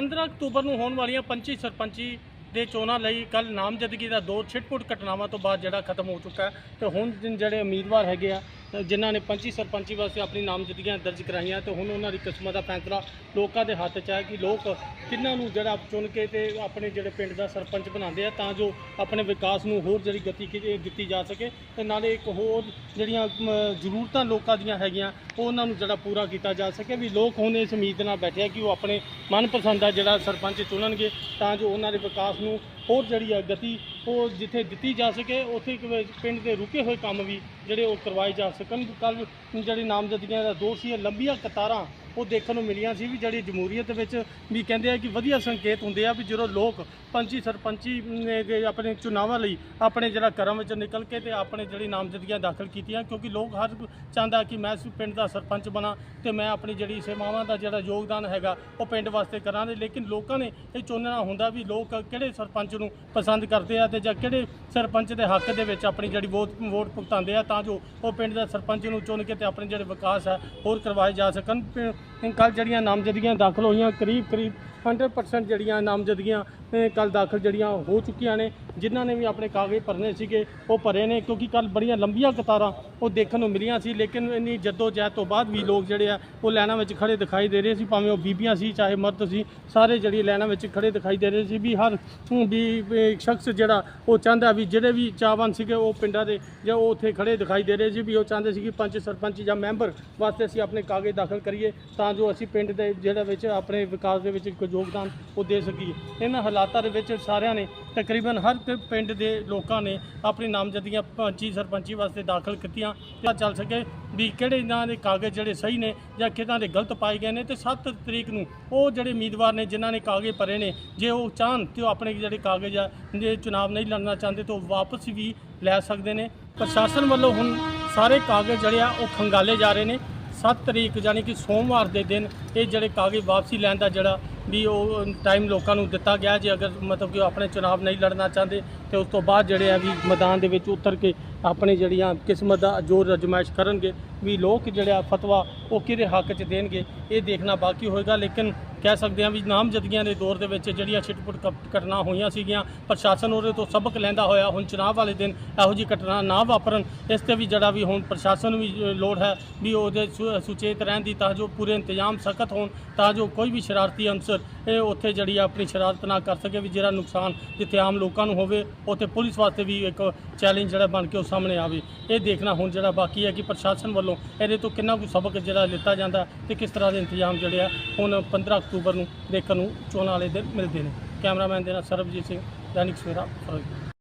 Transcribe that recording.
15 October ਨੂੰ ਹੋਣ ਵਾਲੀਆਂ ਪੰਚੀ ਸਰਪੰਚੀ ਦੇ ਚੋਣਾਂ ਲਈ ਕੱਲ ਨਾਮਜ਼ਦਗੀ ਦਾ ਦੌਰ ਛਿਟਪੁਟ ਘਟਨਾਵਾਂ ਤੋਂ ਬਾਅਦ ਜਿਹੜਾ ਖਤਮ ਹੋ ਚੁੱਕਾ ਹੈ। ਤੇ ਹੁਣ ਜਿਨ- ਜਿਹੜੇ ਉਮੀਦਵਾਰ ਹੈਗੇ ਆ ਜਿਨ੍ਹਾਂ ਨੇ ਪੰਚੀ ਸਰਪੰਚੀ ਵਾਸਤੇ ਆਪਣੀ ਨਾਮਜ਼ਦਗੀਆਂ ਦਰਜ ਕਰਾਈਆਂ ਤੇ ਹੁਣ ਉਹਨਾਂ ਦੀ ਕਿਸਮਤ ਦਾ ਫੈਸਲਾ ਲੋਕਾਂ ਦੇ ਹੱਥ 'ਚ ਹੈ ਕਿ ਲੋਕ ਕਿਹਨਾਂ ਨੂੰ ਜਿਹੜਾ ਚੁਣ ਕੇ ਤੇ ਆਪਣੇ ਜਿਹੜੇ ਪਿੰਡ ਦਾ ਸਰਪੰਚ ਬਣਾਉਂਦੇ ਆ ਤਾਂ ਜੋ ਆਪਣੇ ਵਿਕਾਸ ਨੂੰ ਹੋਰ ਜਿਹੜੀ ਗਤੀ ਕਿ- ਦਿੱਤੀ ਜਾ ਸਕੇ ਤੇ ਨਾਲੇ ਇੱਕ ਹੋਰ ਜਿਹੜੀਆਂ ਜ਼ਰੂਰਤਾਂ ਲੋਕਾਂ ਦੀਆਂ ਹੈਗੀਆਂ ਉਹ ਉਹਨਾਂ ਨੂੰ ਜਿਹੜਾ ਪੂਰਾ ਕੀਤਾ ਜਾ ਸਕੇ ਵੀ ਲੋਕ ਹੁਣ ਇਸ ਉਮੀਦ ਨਾਲ ਬੈਠੇ ਆ ਕਿ ਉਹ ਆਪਣੇ ਮਨਪਸੰਦ ਦਾ ਜਿਹੜਾ ਸਰਪੰਚ ਚੁਣਨਗੇ ਤਾਂ ਜੋ ਉਹਨਾਂ ਦੇ ਵਿਕਾਸ ਨੂੰ ਹੋਰ ਜਿਹੜੀ ਆ ਗਤੀ ਉਹ ਜਿੱਥੇ ਦਿੱਤੀ ਜਾ ਸਕੇ, ਉੱਥੇ ਇੱਕ ਪਿੰਡ ਦੇ ਰੁਕੇ ਹੋਏ ਕੰਮ ਵੀ ਜਿਹੜੇ ਉਹ ਕਰਵਾਏ ਜਾ ਸਕਣ। ਕੱਲ ਜਿਹੜੀ ਨਾਮਜ਼ਦਗੀਆਂ ਦਾ ਦੌਰ ਸੀ, ਇਹ ਲੰਬੀਆਂ ਕਤਾਰਾਂ ਉਹ ਦੇਖਣ ਨੂੰ ਮਿਲੀਆਂ ਸੀ ਵੀ ਜਿਹੜੀ ਜਮਹੂਰੀਅਤ ਵਿੱਚ ਵੀ ਕਹਿੰਦੇ ਆ ਕਿ ਵਧੀਆ ਸੰਕੇਤ ਹੁੰਦੇ ਆ ਵੀ ਜਦੋਂ ਲੋਕ ਪੰਚੀ ਸਰਪੰਚੀ ਨੇ ਦੇ ਆਪਣੇ ਚੁਣਾਵਾਂ ਲਈ ਆਪਣੇ ਜਿਹੜਾ ਕਰਮ ਵਿੱਚ ਨਿਕਲ ਕੇ ਤੇ ਆਪਣੇ ਜਿਹੜੀ ਨਾਮਜ਼ਦਗੀਆਂ ਦਾਖਲ ਕੀਤੀਆਂ, ਕਿਉਂਕਿ ਲੋਕ ਹਰ ਚਾਹੁੰਦਾ ਕਿ ਮੈਂ ਇਸ ਪਿੰਡ ਦਾ ਸਰਪੰਚ ਬਣਾ ਤੇ ਮੈਂ ਆਪਣੀ ਜਿਹੜੀ ਸੇਵਾਵਾਂ ਦਾ ਜਿਹੜਾ ਯੋਗਦਾਨ ਹੈਗਾ ਉਹ ਪਿੰਡ ਵਾਸਤੇ ਕਰਾਂਗੇ ਲੇਕਿਨ ਲੋਕਾਂ ਨੇ ਇਹ ਚੁਣਨਾ ਹੁੰਦਾ ਵੀ ਲੋਕ ਕਿਹੜੇ ਸਰਪੰਚ ਨੂੰ ਪਸੰਦ ਕਰਦੇ ਆ ਤੇ ਜਾਂ ਕਿਹੜੇ ਸਰਪੰਚ ਦੇ ਹੱਕ ਦੇ ਵਿੱਚ ਆਪਣੀ ਜਿਹੜੀ ਵੋਟ ਵੋਟ ਭੁਗਤਾਉਂਦੇ ਆ ਤਾਂ ਜੋ ਉਹ ਪਿੰਡ ਦਾ ਸਰਪੰਚ ਨੂੰ ਚੁਣ ਕੇ ਤੇ ਆਪਣੇ ਜਿਹੜੇ ਵਿਕਾਸ ਹੈ ਹੋਰ ਕਰਵਾਏ ਜਾ ਸਕਣ। ਕੱਲ ਜਿਹੜੀਆਂ ਨਾਮਜ਼ਦਗੀਆਂ ਦਾਖਲ ਹੋਈਆਂ ਕਰੀਬ ਕਰੀਬ 100% ਜਿਹੜੀਆਂ ਨਾਮਜ਼ਦਗੀਆਂ ਕੱਲ ਦਾਖਲ ਜਿਹੜੀਆਂ ਹੋ ਚੁੱਕੀਆਂ ਨੇ ਜਿਨ੍ਹਾਂ ਨੇ ਵੀ ਆਪਣੇ ਕਾਗਜ਼ ਭਰਨੇ ਸੀਗੇ ਉਹ ਭਰੇ ਨੇ ਕਿਉਂਕਿ ਕੱਲ ਬੜੀਆਂ ਲੰਬੀਆਂ ਕਤਾਰਾਂ ਉਹ ਦੇਖਣ ਨੂੰ ਮਿਲੀਆਂ ਸੀ ਲੇਕਿਨ ਇੰਨੀ ਜੱਦੋ ਜਹਿਦ ਤੋਂ ਬਾਅਦ ਵੀ ਲੋਕ ਜਿਹੜੇ ਆ ਉਹ ਲਾਈਨਾਂ ਵਿੱਚ ਖੜੇ ਦਿਖਾਈ ਦੇ ਰਹੇ ਸੀ ਭਾਵੇਂ ਉਹ ਬੀਬੀਆਂ ਸੀ ਚਾਹੇ ਮਰਦ ਸੀ ਸਾਰੇ ਜਿਹੜੀ ਲਾਈਨਾਂ ਵਿੱਚ ਖੜੇ ਦਿਖਾਈ ਦੇ ਰਹੇ ਸੀ ਵੀ ਹਰ ਹਮ, ਵੀ ਸ਼ਖਸ ਜਿਹੜਾ ਉਹ ਚਾਹੁੰਦਾ ਵੀ ਜਿਹੜੇ ਵੀ ਚਾਹਵਾਨ ਸੀਗੇ ਉਹ ਪਿੰਡਾਂ ਦੇ ਜਾਂ ਉਹ ਉੱਥੇ ਖੜੇ ਦਿਖਾਈ ਦੇ ਰਹੇ ਸੀ ਵੀ ਉਹ ਚਾਹੁੰਦੇ ਸੀ ਕਿ ਪੰਚ ਸਰਪੰਚ ਜਾਂ ਮੈਂਬਰ ਵਾਸਤੇ ਅਸੀਂ ਆਪਣੇ ਕਾਗਜ਼ ਦਾਖਲ ਕਰੀਏ ਤਾਂ ਜੋ ਅਸੀਂ ਪਿੰਡ ਦੇ ਜਿਹੜਾ ਵਿੱਚ ਆਪਣੇ ਵਿਕਾਸ ਦੇ ਵਿੱਚ ਇੱਕ ਯੋਗਦਾਨ ਉਹ ਦੇ ਸਕੀਏ। ਇਹਨਾਂ ਹਾਲਾਤ ਦੇ ਵਿੱਚ ਸਾਰਿਆਂ ਨੇ ਤਕਰੀਬਨ ਹਰ ਇੱਕ ਪਿੰਡ ਦੇ ਲੋਕਾਂ ਨੇ ਆਪਣੀ ਨਾਮਜ਼ਦਗੀਆਂ ਪੰਚੀ ਸਰਪੰਚੀ ਵਾਸਤੇ ਦਾਖਲ ਕੀਤੀਆਂ ਤਾਂ ਚੱਲ ਸਕੇ ਵੀ ਕਿਹੜੇ ਇਹਨਾਂ ਦੇ ਕਾਗਜ਼ ਜਿਹੜੇ ਸਹੀ ਨੇ ਜਾਂ ਕਿਹਨਾਂ ਦੇ ਗਲਤ ਪਾਏ ਗਏ ਨੇ ਤੇ 7 ਤਰੀਕ ਨੂੰ ਉਹ ਜਿਹੜੇ ਉਮੀਦਵਾਰ ਨੇ ਜਿਨ੍ਹਾਂ ਨੇ ਕਾਗਜ਼ ਭਰੇ ਨੇ, ਜੇ ਉਹ ਚਾਹਨ ਤੇ ਉਹ ਆਪਣੇ ਜਿਹੜੇ ਕਾਗਜ਼ ਆ, ਜੇ ਚੁਣਾਵ ਨਹੀਂ ਲੜਨਾ ਚਾਹੁੰਦੇ ਤਾਂ ਉਹ ਵਾਪਸ ਵੀ ਲੈ ਸਕਦੇ ਨੇ। ਪ੍ਰਸ਼ਾਸਨ ਵੱਲੋਂ ਹੁਣ ਸਾਰੇ ਕਾਗਜ਼ ਜਿਹੜੇ ਆ, ਉਹ ਖੰਗਾਲੇ ਜਾ ਰਹੇ ਨੇ। 7 ਤਰੀਕ ਯਾਨੀ ਕਿ ਸੋਮਵਾਰ ਦੇ ਦਿਨ ਇਹ ਜਿਹੜੇ ਕਾਗਜ਼ ਵਾਪਸੀ ਲੈਣ ਦਾ ਜਿਹੜਾ ਵੀ ਉਹ ਟਾਈਮ ਲੋਕਾਂ ਨੂੰ ਦਿੱਤਾ ਗਿਆ ਜੇ ਅਗਰ ਮਤਲਬ ਕਿ ਉਹ ਆਪਣੇ ਚੁਣਾਵ ਨਹੀਂ ਲੜਨਾ ਚਾਹੁੰਦੇ, ਤੇ ਉਸ ਤੋਂ ਬਾਅਦ ਜਿਹੜੇ ਆ ਵੀ ਮੈਦਾਨ ਦੇ ਵਿੱਚ ਉਤਰ ਕੇ ਆਪਣੀ ਜਿਹੜੀਆਂ ਕਿਸਮਤ ਦਾ ਜ਼ੋਰ ਅਜਮਾਇਸ਼ ਕਰਨਗੇ, ਵੀ ਲੋਕ ਜਿਹੜਾ ਫਤਵਾ ਉਹ ਕਿਹਦੇ ਹੱਕ 'ਚ ਦੇਣਗੇ, ਇਹ ਦੇਖਣਾ ਬਾਕੀ ਹੋਏਗਾ। ਲੇਕਿਨ ਕਹਿ ਸਕਦੇ ਹਾਂ ਵੀ ਨਾਮਜ਼ਦਗੀਆਂ ਦੇ ਦੌਰ ਦੇ ਵਿੱਚ ਜਿਹੜੀਆਂ ਛਿਟਪੁਟ ਘਟ- ਘਟਨਾ ਹੋਈਆਂ ਸੀਗੀਆਂ, ਪ੍ਰਸ਼ਾਸਨ ਉਹਦੇ ਤੋਂ ਸਬਕ ਲੈਂਦਾ ਹੋਇਆ, ਹੁਣ ਚੁਣਾਵ ਵਾਲੇ ਦਿਨ ਇਹੋ ਜਿਹੀ ਘਟਨਾ ਨਾ ਵਾਪਰਨ, ਇਸ ਤੇ ਵੀ ਜਿਹੜਾ ਵੀ ਹੁਣ ਪ੍ਰਸ਼ਾਸਨ ਨੂੰ ਵੀ ਲੋੜ ਹੈ ਵੀ ਉਹਦੇ ਸੁ- ਸੁਚੇਤ ਰਹਿਣ ਦੀ, ਤਾਂ ਜੋ ਪੂਰੇ ਇੰਤਜ਼ਾਮ ਸਖਤ ਹੋਣ, ਤਾਂ ਜੋ ਕੋਈ ਵੀ ਸ਼ਰਾਰਤੀ ਅਨਸਰ ਇਹ ਉੱਥੇ ਜਿਹੜੀ ਆ ਆਪਣੀ ਸ਼ਰਾਰਤ ਨਾ ਕਰ ਸਕੇ, ਵੀ ਜਿਹੜਾ ਨੁਕਸਾਨ ਜਿੱਥੇ ਆਮ ਲੋਕਾਂ ਨੂੰ ਹੋਵੇ, ਉੱਥੇ ਪੁਲਿਸ ਵਾਸਤੇ ਵੀ ਇੱਕ ਚੈਲੰਜ ਜਿਹੜਾ ਬਣ ਕੇ ਉਹ ਸਾਹਮਣੇ ਆਵੇ। ਇਹ ਦੇਖਣਾ ਹੁਣ ਜਿਹੜਾ ਬਾਕੀ ਹੈ ਕਿ ਪ੍ਰਸ਼ਾਸਨ ਵੱਲੋਂ ਇਹਦੇ ਤੋਂ ਕਿੰਨਾ ਕੁ ਸਬਕ ਜਿਹੜਾ ਲਿੱਤਾ ਜਾਂਦਾ ਤੇ ਕਿਸ ਤਰ੍ਹਾਂ ਦੇ ਇੰਤਜ਼ਾਮ ਜਿਹੜੇ ਆ, ਹੁਣ 15 ਅਕਤੂਬਰ ਨੂੰ ਦੇਖਣ ਨੂੰ ਚੋਣਾਂ ਵਾਲੇ ਦਿਨ ਮਿਲਦੇ ਨੇ। ਕੈਮਰਾਮੈਨ ਦੇ ਨਾਲ ਸਰਬਜੀਤ ਸਿੰਘ, ਦੈਨਿਕ ਸਵੇਰਾ ਫਰੋਜ਼ਪੁਰ